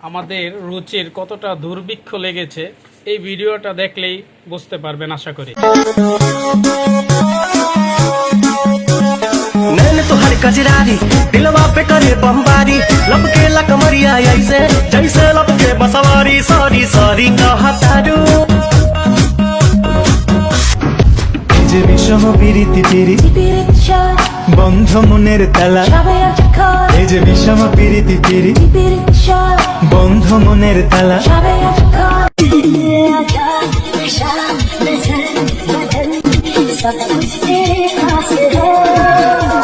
আমাদের রুচির কতটা দুর্ভিক্ষ লেগেছে এই ভিডিওটা দেখলেই বুঝতে পারবেন আশা করি नैन तो हर कजरारी दिलवा पे करे बमबारी लपके लकमरिया ऐसे जैसे लपके बसवारी सॉरी सॉरी कहा तारू যে বিষম পিরিতি পিরি পিরিচা বন্ধ মনের তালা সবাই আজকাল এই যে বিষম পিরিতি পিরি পিরিচা বন্ধ মনের তালা সবাই আজকাল सब कुछ तेरे पास है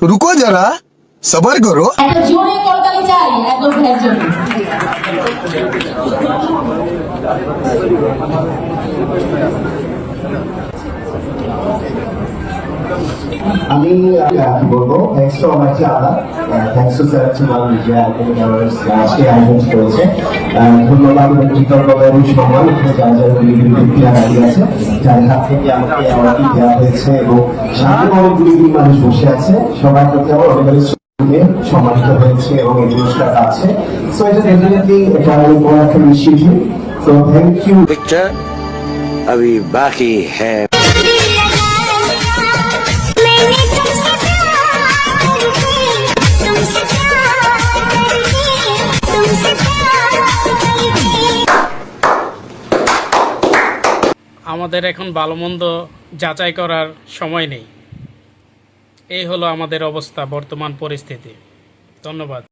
Dukung aja lah, sabar, guru. আমি আহ, বলবো থ্যাংকস টু আমার চালা থ্যাংকস টু স্যার চুমাল যে একাডেমিক অ্যাওয়ার্ডস আজকে আয়োজন করেছে আহ, ধন্যবাদ এবং কৃতজ্ঞতা এবং সম্মান এখানে যারা যারা গুলিগুলি ব্যক্তিরা দাঁড়িয়ে আছে যার হাত থেকে আমাকে অ্যাওয়ার্ডটি দেওয়া হয়েছে এবং সামনে অনেকগুলি মানুষ বসে আছে সবার প্রতি আমার অনেক অনেক শ্রদ্ধা, সম্মানিত হয়েছে এবং এই পুরস্কারটা আছে সো এটা ডেফিনেটলি এটা আমি বড় একটা initiative so thank you picture अभी बाकी है আমাদের এখন ভালো মন্দ যাচাই করার সময় নেই। এই হলো আমাদের অবস্থা, বর্তমান পরিস্থিতি। ধন্যবাদ।